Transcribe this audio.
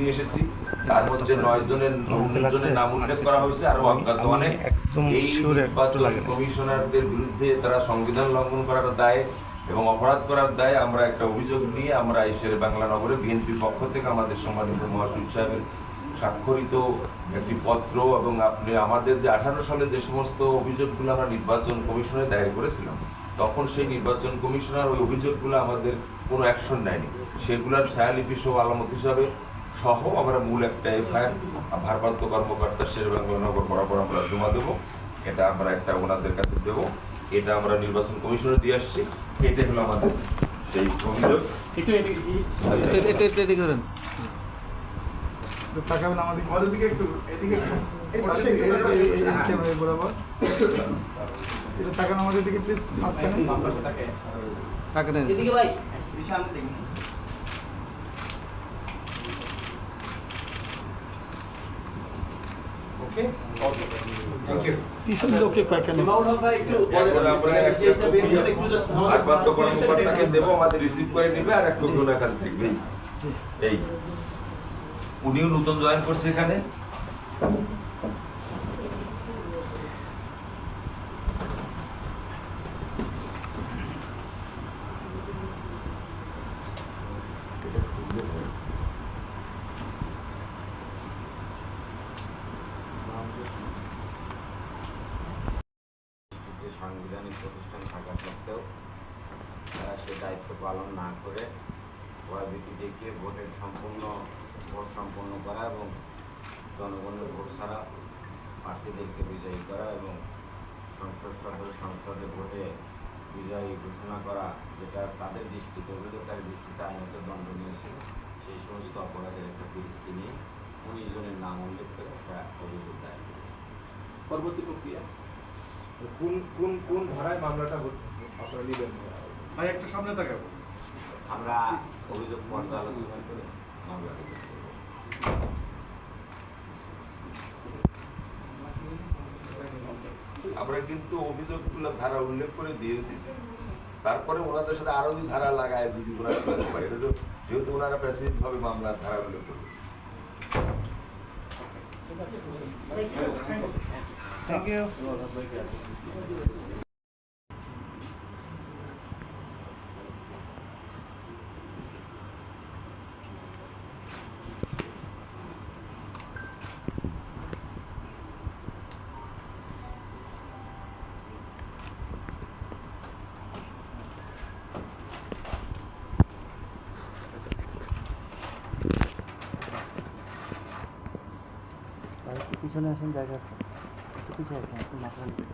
নিয়ে এসেছি। তার মধ্যে নয় জনের জনের নাম উল্লেখ করা হয়েছে আরও অজ্ঞাত অনেক এই নির্বাচন কমিশনারদের বিরুদ্ধে তারা সংবিধান লঙ্ঘন করার দায় এবং অপরাধ করার দায় আমরা একটা অভিযোগ নিয়ে আমরা এসে বাংলা নগরে বিএনপির পক্ষ থেকে আমাদের সম্মানিত মহাসচিব সাহেবের স্বাক্ষরিত একটি পত্র এবং আপনি আমাদের যে আঠারো সালে যে সমস্ত অভিযোগগুলো আমরা নির্বাচন কমিশনে দায়ের করেছিলাম তখন সেই নির্বাচন কমিশনার ওই অভিযোগগুলো আমাদের কোনো অ্যাকশন নেয়নি। সেগুলোর ছায়ালিপি সহ আলামত হিসাবে সহ আমরা মূল একটা এফআইআর ভারপ্রাপ্ত কর্মকর্তা শের বাংলা নগর বরাবর আমরা জমা দেবো। এটা আমরা একটা ওনাদের কাছে দেবো। এটা আমরা নির্বাচন কমিশনে দিয়ে আসছি। এটাই হলো আমাদের সেই অভিযোগ। তাকাবেন আমাদের দিকে একটু এদিকে বরাবর। এটা তাকান আমাদের দিকে প্লিজ তাকান এদিকে ভাই বিশাল দিকে ওকে? ওকে থ্যাংক ইউ পিছনে লোকে কয়েকখানে মাউল হক ভাই একটু আমরা একটা বের করে একটু জাস্ট কপি ভারপ্রাপ্ত কর্মকর্তাকে দেবো আমাদের রিসিভ করে নেবে আর এক কপি ওনার কাছে থাকবে এই। উনিও নতুন জয়েন করছে এখানে যে সাংবিধানিক প্রতিষ্ঠান থাকা সত্ত্বেও তারা সে দায়িত্ব পালন না করে ভয়ভীতি দেখিয়ে ভোটের সম্পূর্ণ, ভোট সম্পন্ন করা এবং জনগণের ভোট ছাড়া প্রার্থীদেরকে বিজয়ী করা এবং সংসদ সদস্য সংসদে ভোটে বিজয়ী ঘোষণা করা, যেটা তাদের দৃষ্টিতে অভিযোগকারী দৃষ্টিতে আইনত দণ্ডনীয় ছিল। সেই সমস্ত অপরাধের একটা ফিরিস্তি নিয়ে উনিশ জনের নাম উল্লেখ করে একটা অভিযোগ দায়ের করেছে। পরবর্তী প্রক্রিয়া? কোন কোন কোন ধারায় মামলাটা আপনারা নেবেন ভাই একটু সামনে তাকাবো আমরা অভিযোগ পর্যালোচনা করে মামলাটি আমরা কিন্তু অভিযোগগুলো ধারা উল্লেখ করে দিয়ে দিচ্ছি তারপরে ওনাদের সাথে আরও যদি ধারা লাগায় যদি ওনারা করতে পারে এটা তো যেহেতু ওনারা প্রেসিডেন্ট ভাবে মামলার ধারা উল্লেখ করবে থ্যাংক ইউ আর একটু পিছনে আসেন 一千块钱，不麻烦你。